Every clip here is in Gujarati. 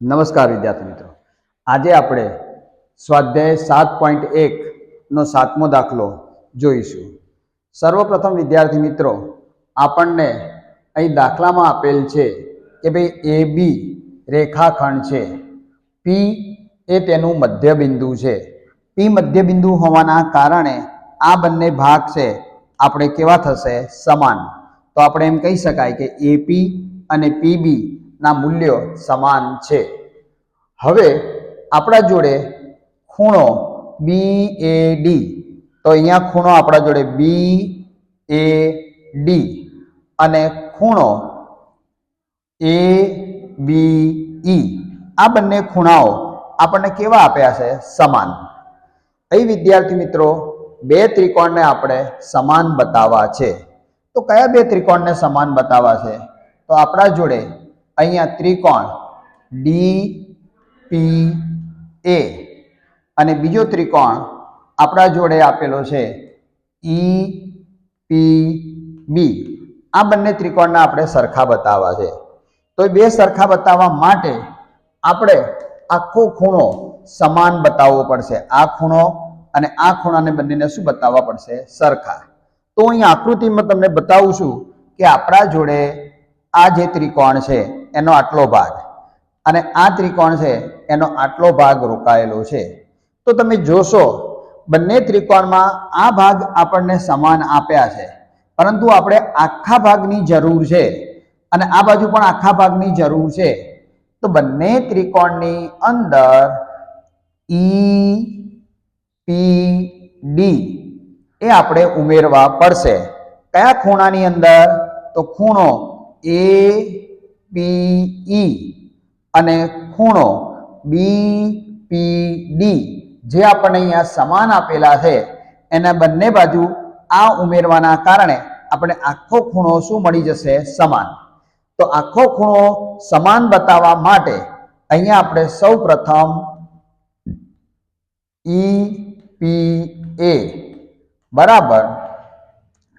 નમસ્કાર વિદ્યાર્થી મિત્રો. આજે આપણે સ્વાધ્યાય સાત પોઈન્ટ એકનો સાતમો દાખલો જોઈશું. સર્વપ્રથમ વિદ્યાર્થી મિત્રો, આપણને અહીં દાખલામાં આપેલ છે કે ભાઈ એ બી રેખાખંડ છે. પી એ તેનું મધ્યબિંદુ છે. પી મધ્યબિંદુ હોવાના કારણે આ બંને ભાગ છે, આપણે કેવા થશે? સમાન. તો આપણે એમ કહી શકાય કે એપી અને પીબી ના મૂલ્યો સમાન છે. હવે આપણા જોડે ખૂણો બી એ ડી તો અહીંયા ખૂણો આપણા જોડે બી એ ડી અને ખૂણો એ બી ઈ આ બંને ખૂણાઓ આપણને કેવા આપ્યા છે? સમાન. અહીં વિદ્યાર્થી મિત્રો, બે ત્રિકોણને આપણે સમાન બતાવવા છે. તો કયા બે ત્રિકોણને સમાન બતાવવા છે? તો આપણા જોડે અહીંયા ત્રિકોણ ડી પી એ અને બીજો ત્રિકોણ આપણા જોડે આપેલો છે ઈ પી બી આ બંને ત્રિકોણને આપણે સરખા બતાવવા છે. તો એ બે સરખા બતાવવા માટે આપણે આખો ખૂણો સમાન બતાવવો પડશે. આ ખૂણો અને આ ખૂણાને બંનેને શું બતાવવા પડશે? સરખા. તો અહીં આકૃતિમાં તમને બતાવું છું કે આપણા જોડે આ જે ત્રિકોણ છે એનો આટલો ભાગ. અને આ ત્રિકોણ છે, એનો આટલો ભાગ રોકાયેલો છે. તો તમે જોશો, બંને ત્રિકોણમાં આ ભાગ આપણને સમાન આપ્યા છે. પરંતુ આપણે આખા ભાગની જરૂર છે અને આ બાજુ પણ આખા ભાગની જરૂર છે. તો બંને ત્રિકોણની અંદર ઈ પી ડી એ આપણે ઉમેરવા પડશે. કયા ખૂણાની અંદર? તો ખૂણો એ પી ઈ અને ખૂણો બી, પી, ડી જે આપણને અહીંયા સમાન આપેલા છે, એના બંને બાજુ આ ઉમેરવાના કારણે આપણે આખો ખૂણો શું મળી જશે? સમાન. તો આખો ખૂણો સમાન બતાવવા માટે અહીંયા આપણે સૌ પ્રથમ ઈ, પી, એ બરાબર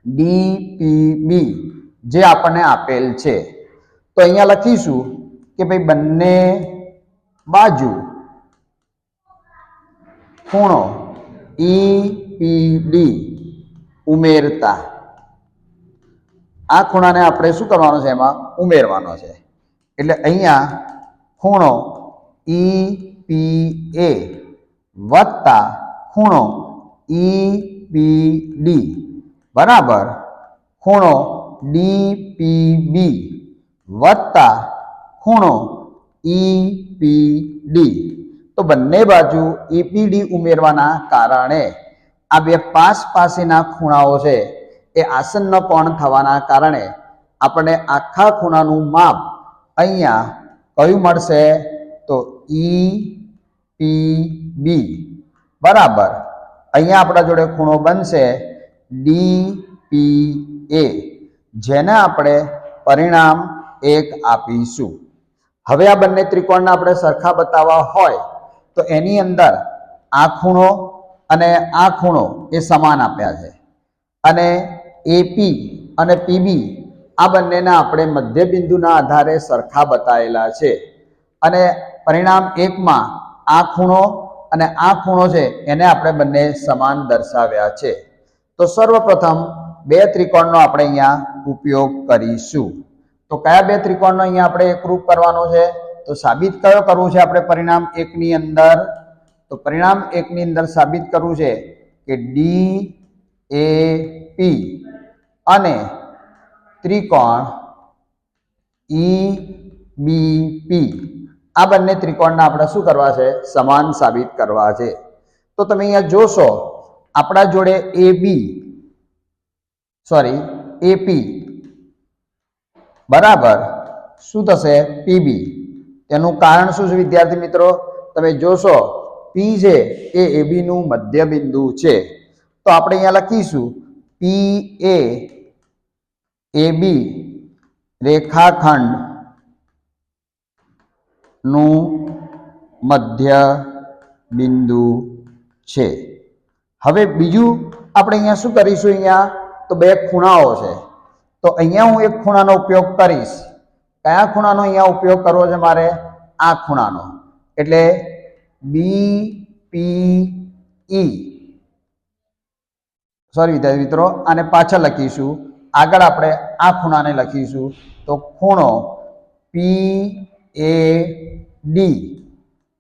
ડી, પી, બી જે આપણને આપેલ છે. તો અહીંયા લખીશું કે ભાઈ બંને બાજુ ખૂણો ઈ પી ડી ઉમેરતા. આ ખૂણાને આપણે શું કરવાનો છે એમાં? ઉમેરવાનો છે. એટલે અહીંયા ખૂણો ઈ પી એ વત્તા ખૂણો ઈ પી ડી બરાબર ખૂણો ડી પી બી વત્તા ખૂણો ઈપીડી તો બંને બાજુ ઈપીડી ઉમેરવાના કારણે આ બે પાસ પાસેના ખૂણાઓ છે એ આસન્ન કોણ થવાના કારણે આપણે આખા ખૂણાનું માપ અહીંયા કયું મળશે? તો ઈ પી બી બરાબર. અહીંયા આપણા જોડે ખૂણો બનશે ડી પી એ જેને આપણે પરિણામ એક આપીશું. હવે આ બંને ત્રિકોણને આપણે સરખા બતાવવા હોય તો એની અંદર આ ખૂણો અને આ ખૂણો એ સમાન આપ્યા છે. અને એપી અને પીબી આ બંનેના આપણે મધ્યબિંદુના આધારે સરખા બતાવેલા છે. અને પરિણામ એકમાં આ ખૂણો અને આ ખૂણો છે એને આપણે બંને સમાન દર્શાવ્યા છે. તો સર્વપ્રથમ બે ત્રિકોણનો આપણે અહીંયા ઉપયોગ કરીશું. તો કયા બે ત્રિકોણનો અહીંયા આપણે એકરૂપ કરવાનો છે? તો સાબિત કયો કરવું છે આપણે પરિણામ એકની અંદર? તો પરિણામ એકની અંદર સાબિત કરવું છે કે ડી એ પી અને ત્રિકોણ ઈ બી પી આ બંને ત્રિકોણના આપણે શું કરવા છે? સમાન સાબિત કરવા છે. તો તમે અહીંયા જોશો, આપણા જોડે એ બી સોરી એપી બરાબર. શું થશે? પીબી તેનું કારણ શું છે વિદ્યાર્થી મિત્રો? તમે જોશો પી છે એ એબીનું મધ્ય બિંદુ છે. તો આપણે અહીંયા લખીશું પી એ એબી રેખાખંડનું મધ્ય બિંદુ છે. હવે બીજું આપણે અહીંયા શું કરીશું અહીંયા? તો બે ખૂણાઓ છે. તો અહીંયા હું એક ખૂણાનો ઉપયોગ કરીશ. કયા ખૂણાનો અહીંયા ઉપયોગ કરવો છે મારે? આ ખૂણાનો. એટલે બી પી ઈ સોરી વિદ્યાર્થી મિત્રો, આને પાછળ લખીશું. આગળ આપણે આ ખૂણાને લખીશું. તો ખૂણો પી એ ડી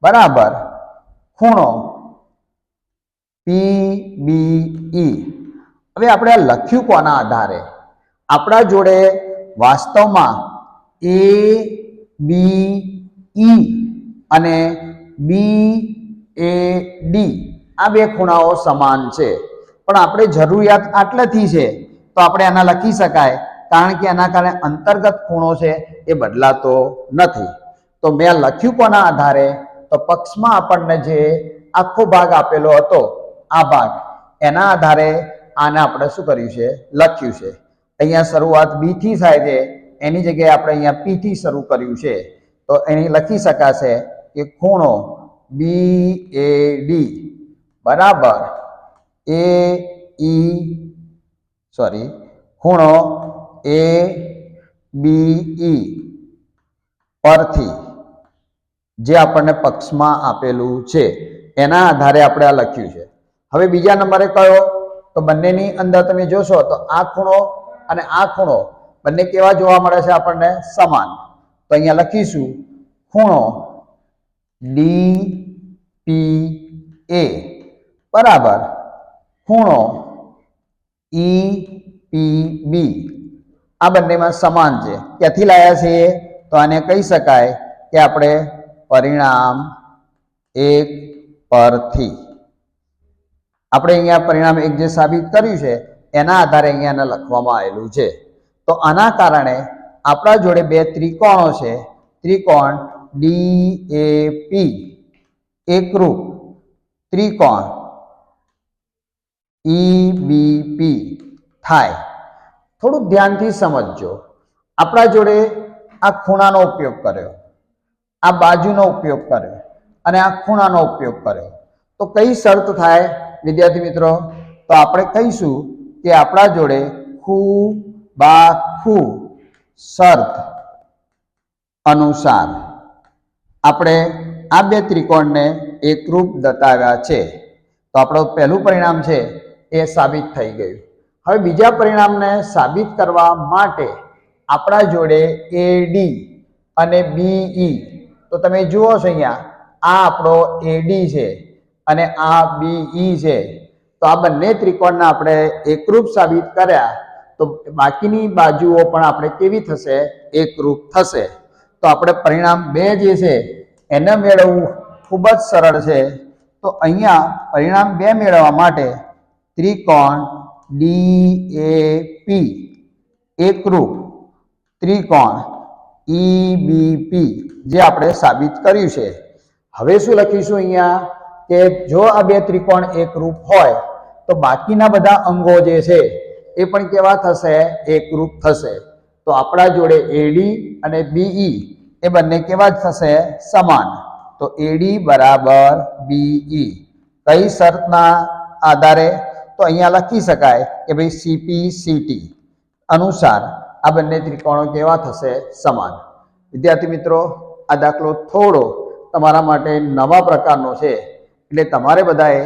બરાબર? ખૂણો પી બી ઈ હવે આપણે આ લખ્યું કોના આધારે? આપણા જોડે વાસ્તવમાં એ બી ઈ અને બી એ ડી આ બે ખૂણાઓ સમાન છે. પણ આપણે જરૂરિયાત આટલેથી છે, તો આપણે આના લખી શકાય, કારણ કે એના કારણે અંતર્ગત ખૂણો છે એ બદલાતો નથી. તો મેં લખ્યું કોના આધારે? તો પક્ષમાં આપણને જે આખો ભાગ આપેલો હતો, આ ભાગ, એના આધારે આને આપણે શું કર્યું છે? લખ્યું છે. અહીંયા શરૂઆત બી થી થાય છે. એની જગ્યાએ આપણે અહીંયા પી થી શરૂ કર્યું છે. તો એની લખી શકાશે કે ખૂણો બી એ ડી બરાબર એ ઈ સોરી ખૂણો એ બી ઈ પરથી જે આપણને પક્ષમાં આપેલું છે. એના આધારે આપણે આ લખ્યું છે. હવે બીજા નંબરે કયો? તો બંનેની અંદર તમે જોશો તો આ ખૂણો અને આ ખૂણો બંને કેવા જોવા મળે છે આપણને? સમાન. તો અહીંયા લખીશું, ખૂણો ડી પી એ. બરાબર. ખૂણો ઈ પી બી. આ બંનેમાં સમાન છે. ક્યાંથી લાયા છીએ તો આને કહી શકાય કે આપણે પરિણામ એક પરથી. આપણે અહીંયા પરિણામ એક જે સાબિત કર્યું છે એના આધારે અહીંયા એને લખવામાં આવેલું છે. તો આના કારણે આપણા જોડે બે ત્રિકોણો છે. ત્રિકોણ ડી એ પી, એકરૂપ ત્રિકોણ ઈ બી પી થાય. થોડું ધ્યાનથી સમજજો. આપણા જોડે આ ખૂણાનો ઉપયોગ કર્યો, આ બાજુનો ઉપયોગ કર્યો અને આ ખૂણાનો ઉપયોગ કર્યો. તો કઈ શરત થાય? વિદ્યાર્થી મિત્રો, તો આપણે કહીશું કે આપણા જોડે ખૂ બા ખૂ શર્ત અનુસાર આપણે આ બે ત્રિકોણને એકરૂપ બતાવ્યા છે. તો આપણું પહેલું પરિણામ છે એ સાબિત થઈ ગયું. હવે બીજા પરિણામને સાબિત કરવા માટે આપણા જોડે એ, ડી અને બીઈ તો તમે જુઓ છો અહીંયા, આ આપણો એડી છે અને આ બીઈ છે. તો આ બંને ત્રિકોણને આપણે એકરૂપ સાબિત કર્યા, તો બાકીની બાજુઓ પણ આપણે કેવી થશે? એકરૂપ થશે. તો આપણે પરિણામ બે જે છે, એને મેળવવું ખૂબ જ સરળ છે. તો અહીંયા પરિણામ બે મેળવવા માટે ત્રિકોણ ડી એ પી, એકરૂપ ત્રિકોણ ઈ બી પી જે આપણે સાબિત કર્યું છે. હવે શું લખીશું અહીંયા કે જો આ બે ત્રિકોણ એકરૂપ હોય તો બાકીના બધા અંગો જે છે, એ પણ કેવા થશે? એકરૂપ થશે. તો આપણા જોડે એડી અને બીઈ એ બંને કેવા થશે? સમાન. તો એડી બરાબર બીઈ કઈ શરતના આધારે? તો અહીંયા લખી શકાય કે ભાઈ સીપી સીટી અનુસાર આ બંને ત્રિકોણો કેવા થશે? સમાન. વિદ્યાર્થી મિત્રો, આ દાખલો થોડો તમારા માટે નવા પ્રકારનો છે. એટલે તમારે બધાએ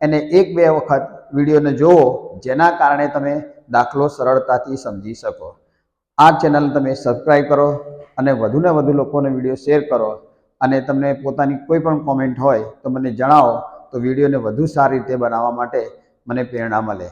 એને એક બે વખત વિડીયોને જુઓ, જેના કારણે તમે દાખલો સરળતાથી સમજી શકો. આ ચેનલ તમે સબસ્ક્રાઈબ કરો અને વધુને વધુ લોકોને વીડિયો શેર કરો અને તમને પોતાની કોઈ પણ કોમેન્ટ હોય તો મને જણાવો તો વિડીયોને વધુ સારી રીતે બનાવવા માટે મને પ્રેરણા મળે.